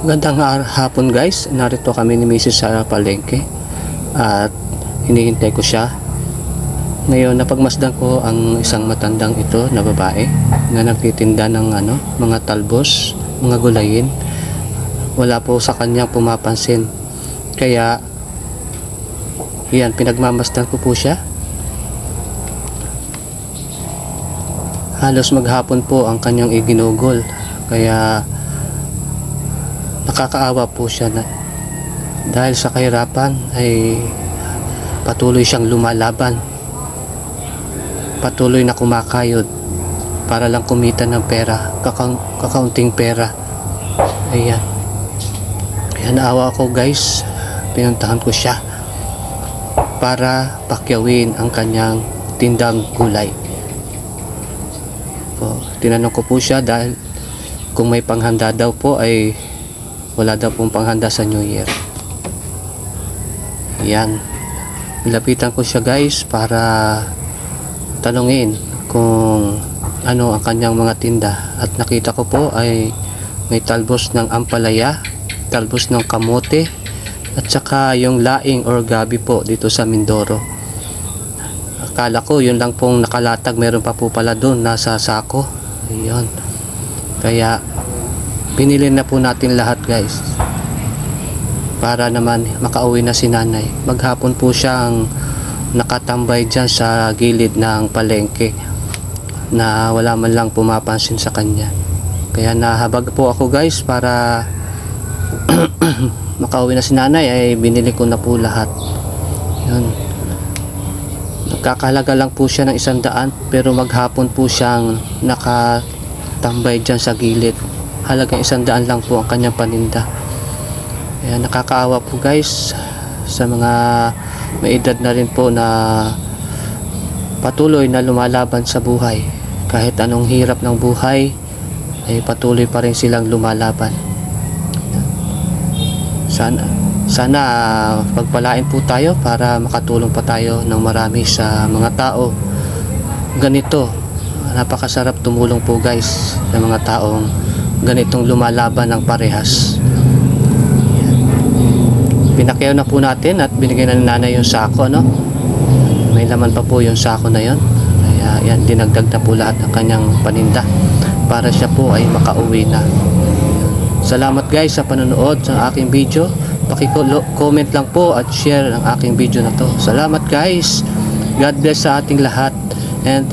Gandang har- hapon guys, narito kami ni Mrs. sa palengke at hinihintay ko siya. Ngayon napagmasdan ko ang isang matandang ito na babae na nagtitinda ng ano, mga talbos, mga gulayin. Wala po sa kanyang pumapansin. Kaya yan, pinagmamasdan ko po siya. Halos maghapon po ang kanyang iginugol. Kaya nakakaawa po siya na dahil sa kahirapan ay patuloy siyang lumalaban. Patuloy na kumakayod para lang kumita ng pera kakaun kakaunting pera. Ayan. Kaya naawa ako guys. Pinuntahan ko siya para pakyawin ang kanyang tindang gulay. Po, tinanong ko po siya dahil kung may panghanda daw po ay wala daw pong panghanda sa New Year. Yan. Nilapitan ko siya guys para tanungin kung ano ang kanyang mga tinda. At nakita ko po ay may talbos ng ampalaya, talbos ng kamote, at saka yung laing or gabi po dito sa Mindoro. Akala ko yun lang pong nakalatag, meron pa po pala doon nasa sako. Ayun. Kaya binili na po natin lahat guys para naman makauwi na si nanay. Maghapon po siyang nakatambay dyan sa gilid ng palengke na wala man lang pumapansin sa kanya. Kaya nahabag po ako guys para makauwi na si nanay. Ay binili ko na po lahat. Yun. Nagkakahalaga lang po siya ng isang daan pero maghapon po siyang nakatambay dyan sa gilid halagang isang daan lang po ang kanyang paninda. Kaya nakakaawa po guys sa mga may edad na rin po na patuloy na lumalaban sa buhay. Kahit anong hirap ng buhay ay patuloy pa rin silang lumalaban. Sana sana ah, pagpalain po tayo para makatulong pa tayo ng marami sa mga tao. Ganito napakasarap tumulong po guys sa mga taong ganitong lumalaban ng parehas. Yan. pinakyaw na po natin at binigyan na nanay yung sako no? May laman pa po yung sako na yon kaya yan dinagdag na po lahat ng kanyang paninda para siya po ay makauwi na. Salamat guys sa panonood sa aking video. Paki-comment lang po at share ang aking video na to. Salamat guys. God bless sa ating lahat. And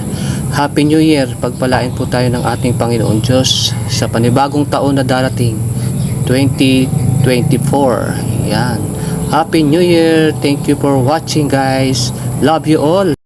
Happy New Year. Pagpalain po tayo ng ating Panginoon Diyos sa panibagong taon na darating 2024 yan. Happy New Year. Thank you for watching guys. Love you all